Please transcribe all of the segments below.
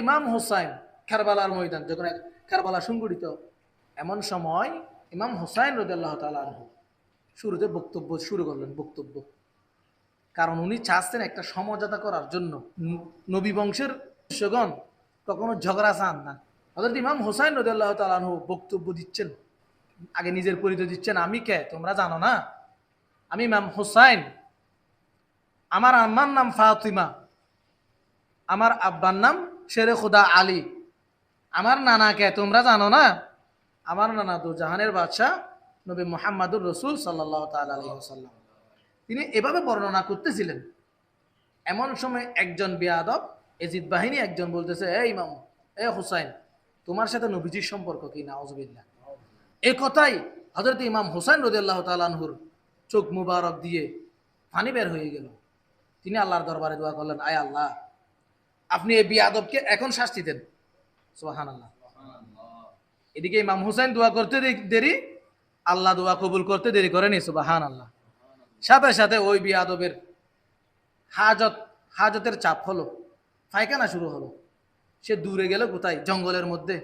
ইমাম হোসাইন কারবালার ময়দান, যখন কারবালা সংগঠিত, এমন সময় ইমাম হোসাইন রদাল্লাহ তালু শুরুতে বক্তব্য শুরু করলেন, বক্তব্য। কারণ উনি চাচ্ছেন একটা সমঝোতা করার জন্য। নবী বংশের শিষ্যগণ কখনো ঝগড়া চান না। হজরত ইমাম হোসাইন রদাল্লাহ তালু বক্তব্য দিচ্ছেন। আগে নিজের পরিচয় দিচ্ছেন, আমি কে? তোমরা জানো না? আমি ইমাম হোসাইন। আমার আম্মার নাম ফাতিমা। আমার আব্বার নাম শেরে খুদা আলী। আমার নানাকে, তোমরা জানো না? আমার নানা দু জাহানের বাদশাহ, নবী মোহাম্মদুর রসুল সাল্লাহ তাল্লাম তিনি এভাবে বর্ণনা করতেছিলেন। এমন সময় একজন বেয়াদব এজিদ বাহিনী একজন বলতেছে, এ ইমাম, এ হুসাইন, তোমার সাথে নবীজির সম্পর্ক কি? না নাউজবিল্লা এ কথাই হজরত ইমাম হুসাইন রদিয়াল্লাহ তালানহুর চোখ মুবারক দিয়ে পানি বের হয়ে গেল। তিনি আল্লাহর দরবারে দোয়া করলেন, আয় আল্লাহ আপনি এই বিয়াদবকে এখন শাস্তি দেন। সোহান আল্লাহ এদিকে ইমাম হুসাইন দোয়া করতে দেরি, আল্লাহ দোয়া কবুল করতে দেরি করেনি সুবাহান আল্লাহ সাথে সাথে ওই বিয়াদবের হাজত, হাজতের চাপ হলো, পায়খানা শুরু হলো। সে দূরে গেল কোথায়? জঙ্গলের মধ্যে।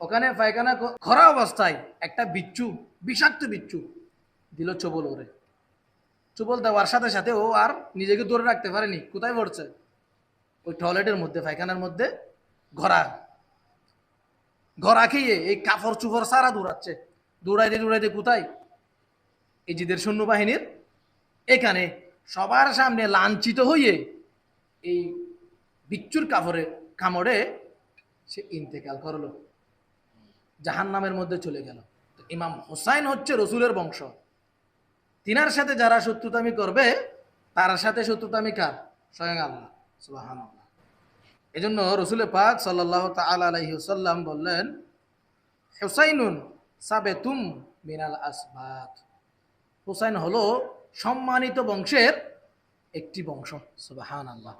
ওখানে পায়খানা খরা অবস্থায় একটা বিচ্ছু, বিষাক্ত বিচ্ছু দিল চবল ওরে। চবল দেওয়ার সাথে সাথে ও আর নিজেকে ধরে রাখতে পারেনি। কোথায় পড়ছে? ওই টয়লেটের মধ্যে, পায়খানার মধ্যে ঘোরা ঘোরা খেয়ে এই কাপড় চুপড় সারা দৌড়াচ্ছে। দৌড়াইতে দৌড়াইতে কোথায়? এজিদের সৈন্যবাহিনীর এখানে সবার সামনে লাঞ্ছিত হয়ে এই বিচ্ছুর কাপড়ে কামড়ে সে ইন্তেকাল করল। জাহান নামের মধ্যে চলে গেল। ইমাম হোসাইন হচ্ছে রসুলের বংশ। তিনার সাথে যারা শত্রুতামি করবে, তার সাথে শত্রুতামি কার? স্বয়ং আল্লাহ। এই জন্য রসুল পাক সাল্লাহ তাল্লাম বললেন, হুসাইনুন সাবে তুম মিনাল আসবাত। হুসাইন হলো সম্মানিত বংশের একটি বংশ সুবাহান আল্লাহ